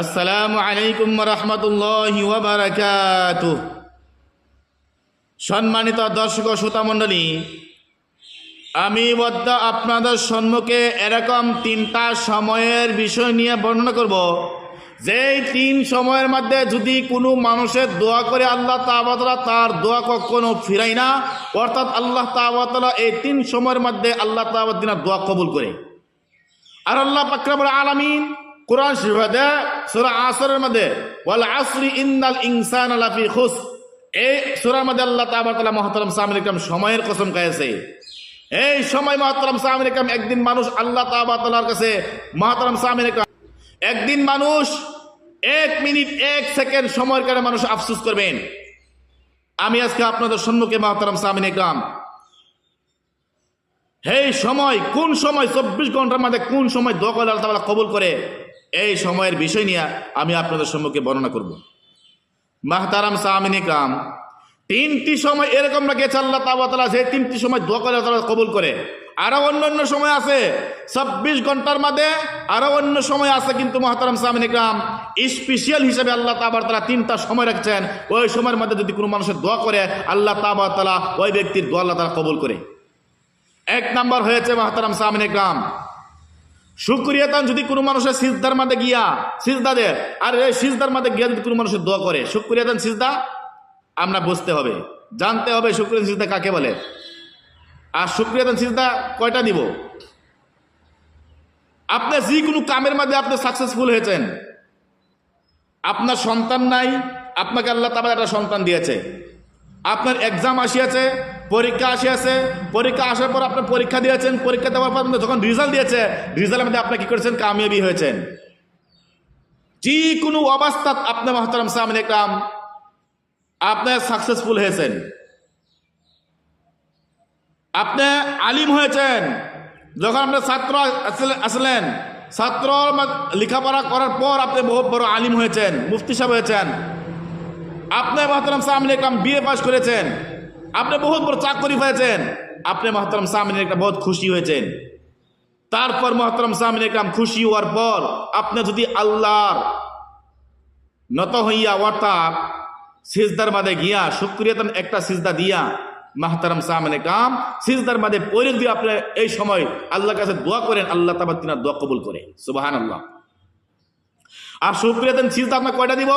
আসসালামু আলাইকুম রহমতুল্লাহ ওবরাকাত সম্মানিত দর্শক শ্রোতা মণ্ডলী, আমি বদ্ধ আপনাদের সম্মুখে এরকম তিনটা সময়ের বিষয় নিয়ে বর্ণনা করব। যেই তিন সময়ের মধ্যে যদি কোনো মানুষের দোয়া করে আল্লাহ তাবাতলা তার দোয়া কখনো ফিরাই না, অর্থাৎ আল্লাহ তাবাতলা এই তিন সময়ের মধ্যে আল্লাহ তাবাদ্দিনা দোয়া কবুল করে। আর আল্লাহ পাকরাবুল আলামিন কোরআন শিফাদে সূরা আসরের মধ্যে, ওয়াল আসরি ইন্নাল ইনসান লাফি খুস এই সূরার মধ্যে আল্লাহ তাআলা মুহতারাম ইকরাম সময়ের কসম খাইছে এই সময় মহতারাম ইকরাম একদিন মানুষ আল্লাহ তাআলার কাছে মহতারাম ইকরাম একদিন মানুষ এক মিনিট, এক সেকেন্ড সময়ের কারণে মানুষ আফসোস করবেন। আমি আজকে আপনাদের সম্মুখে মহতারাম সামিন ইকরাম এই সময়, কোন সময়, চব্বিশ ঘণ্টার মধ্যে কোন সময় করলে আল্লাহ তাআলা কবুল করে? এই সময়ের বিষয় নিয়ে আমি আপনাদের সম্মুখে বর্ণনা করব। মাহতারাম সামিন ইকরাম তিনটি সময় এরকম না গেছে আল্লাহ তালা যে তিনটি সময় দোয়া করে তাআলা কবুল করে। আরও অন্য অন্য সময় আছে চব্বিশ ঘণ্টার মধ্যে আরও অন্য সময় আছে কিন্তু মহাতারাম সামিন ইকরাম স্পেশাল হিসেবে আল্লাহ তাবার তালা তিনটা সময় রাখছেন। ওই সময়ের মধ্যে যদি কোনো মানুষের দোয়া করে, আল্লাহ তাবার তালা ওই ব্যক্তির দোয়া আল্লাহ তালা কবুল করে। এক নাম্বার হয়েছে মহাতারাম সামিন ইকরাম শুক্রিয়াতান যদি কোনো মানুষের সিজদার মধ্যে গিয়া, সিজদা দে আর এই সিজদার মধ্যে গিয়া যদি কোনো মানুষের দোয়া করে শুক্রিয়াতান সিজদা, আমরা বুঝতে হবে। জানতে হবে শুক্রিয়াতান সিজদা কাকে বলে। আর শুক্রিয়াতান সিজদা কয়টা দিব আপনি যে কোনো কামের মধ্যে আপনি সাকসেসফুল হয়েছেন। আপনার সন্তান নাই, আপনাকে আল্লাহ তাবার একটা সন্তান দিয়েছে। আপনার এক্সাম আসিয়াছে পরীক্ষা আসিয়াছে পরীক্ষা আসার পর আপনি পরীক্ষা দিয়েছেন, পরীক্ষা দেওয়ার পর যখন রেজাল্ট দিয়েছে রেজাল্টের মধ্যে আপনি কি করেছেন? কামিয়াবি হয়েছেন। যে কোনো অবস্থা আপনি মহতারাম সামনে কাম আপনি সাকসেসফুল হয়েছেন। আপনি আলিম হয়েছেন। যখন আপনি ছাত্র আসলে- আসলেন ছাত্র লেখাপড়া করার পর আপনি বহু বড় আলিম হয়েছেন, মুফতি সাহেব হয়েছেন। আপনি মহতারাম সামনে ইকরাম বিয়ে পাস করেছেন। আপনি বহুত বড় চাকরি পেয়েছেন। আপনি মহতারাম সামনে একটা বহুত খুশি হয়েছেন। তারপর মহতারাম সামনে ইকরাম খুশি হওয়ার পর আপনি যদি আল্লাহর নত হইয়া অর্থাৎ সিজদার মাঝে গিয়া শুক্রিয়াতন একটা সিজদা দিয়া মাহতারাম সামনে কাম সিজদার মাঝে পরে দিয়ে আপনি এই সময় আল্লাহর কাছে দোয়া করেন, আল্লাহ তাবার তিনার দোয়া কবুল করে। সুবাহান আল্লাহ আর শুক্রিয়াতন সিজদা আপনার কয়টা দিব?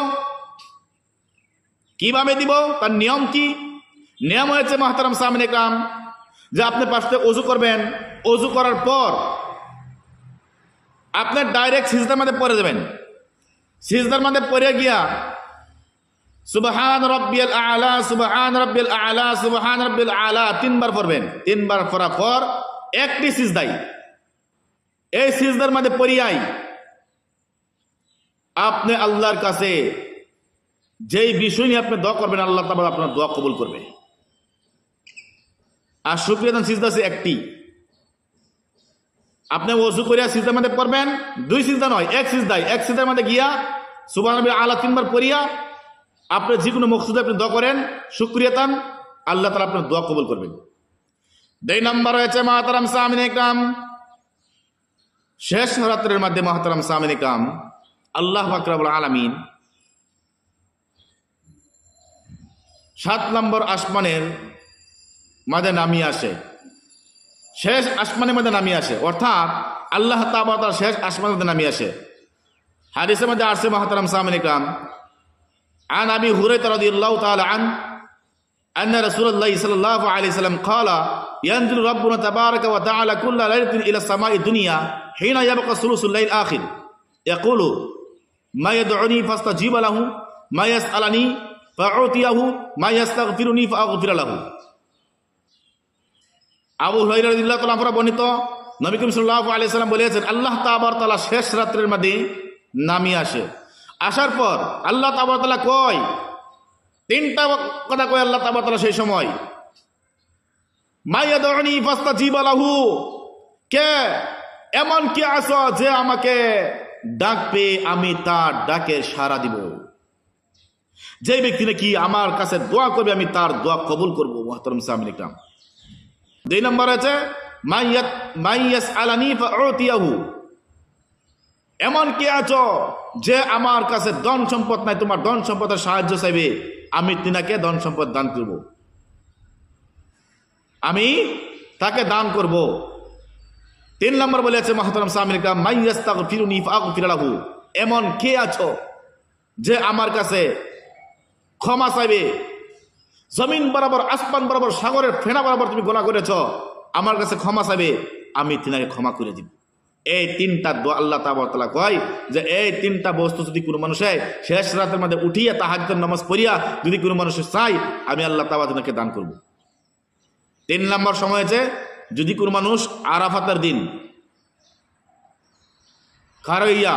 কীভাবে দিব? তার নিয়ম কি? নিয়ম হয়েছে মাহতারাম সামনে কাম যে আপনি পাশে অজু করবেন, অজু করার পর আপনার ডাইরেক্ট সিজদার মধ্যে পরে যাবেন। সিজদার মধ্যে পরে গিয়া, সুবহান রব্বিয়াল আলা, সুবহান রব্বিয়াল আলা, সুবহান রব্বিয়াল আলা তিনবার পড়বেন। তিনবার পড়ার পর একটি সিজদাই। এই সিজদার মধ্যে পড়িয়াই আপনি আল্লাহর কাছে যেই বিষয় নিয়ে আপনি দোয়া করবেন, আল্লাহ তাবার আপনার দোয়া কবুল করবে। আর সুপ্রিয়তন সিজদা আছে একটি। আপনি ওজু করিয়া সিজদার মধ্যে পড়বেন, দুই সিজদা নয়, এক সিজদাই এক সিজদার মধ্যে গিয়া সুবাহ আলা তিনবার পড়িয়া আপনি যে কোনো মকসুদে আপনি দোয়া করেন সুক্রিয়তান আল্লাহ তালা আপনার দোয়া কবুল করবেন। দুই নম্বর হয়েছে, মাহাতারাম সামিন ইকরাম শেষ রাত্রের মধ্যে মাহাতারাম সামিন ইকরাম আল্লাহ ফাকরাবুল আলমিন সাত নম্বর আসমানের মাঝে নামিয়ে আসে শেষ আসমানের মধ্যে নামিয়ে আসে অর্থাৎ আল্লাহ তাবার শেষ আসমানের মধ্যে নামিয়ে আসে হাদিসের মধ্যে আসছে মাহাতারাম সামিন ইকরাম عن ابي هريره رضي الله تعالى عنه ان رسول الله صلى الله عليه وسلم قال ينزل ربنا تبارك وتعالى كل ليله الى السماء الدنيا حين يبقى ثلث الليل الاخر يقول ما يدعوني فاستجيب له ما يسالني فاعطيه ما يستغفرني فاغفر له আবু রাদিয়াল্লাহু আমরা বর্ণিত, নবী করিম সাল্লাল্লাহু আলাইহি সাল্লাম বলেছেন, আল্লাহ তাআলা তাআলা শেষ রাত্রের মধ্যে নামিয়ে আসে। আসার পর আল্লাহ তাবারতালা কয়, তিনটা কথা কয় আল্লাহ তাবারতালা সেই সময়। মাইয়া দরনি ফাস্তা জিবালাহু কে? এমন কি আছো যে আমাকে ডাকবে, আমি তার ডাকে সাড়া দিব। যে ব্যক্তি নাকি আমার কাছে দোয়া করবে, আমি তার দোয়া কবুল করব, মহতরম সামিন ইকরাম দুই নম্বর আছে এমন কে আছো যে আমার কাছে ধন সম্পদ নাই, তোমার ধন সম্পদের সাহায্য চাইবে? আমি তিনাকে ধন সম্পদ দান করব। আমি তাকে দান করব। তিন নম্বর বলেছে মাহতারাম সামিরিকা মাইয়াস্তাক ফিরুনি ফাক ফিরালাহু এমন কে আছো যে আমার কাছে ক্ষমা চাইবে? জমিন বরাবর, আসমান বরাবর, সাগরের ফেনা বরাবর তুমি গোনা করেছ, আমার কাছে ক্ষমা চাইবে, আমি তিনাকে ক্ষমা করে দিব। এই তিনটা আল্লাহ তালা কয় যে, এই তিনটা বস্তু যদি কোনো মানুষে শেষ রাতের মধ্যে উঠিয়া তাহাজের নামাজ পড়িয়া যদি কোনো মানুষে চাই আমি আল্লাহ তাবা তিনাকে দান করব। তিন নম্বর সময় আছে যদি কোনো মানুষ আরাফাতের দিন, খারইয়া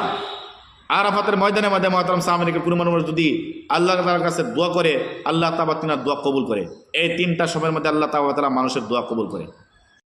আরাফাতের ময়দানে মধ্যে মহাতারাম সামরিকের কোনো মানুষ যদি আল্লাহ তালার কাছে দোয়া করে, আল্লাহ তাবা তিনার দোয়া কবুল করে। এই তিনটা সময়ের মধ্যে আল্লাহ তাবা তালা মানুষের দোয়া কবুল করে।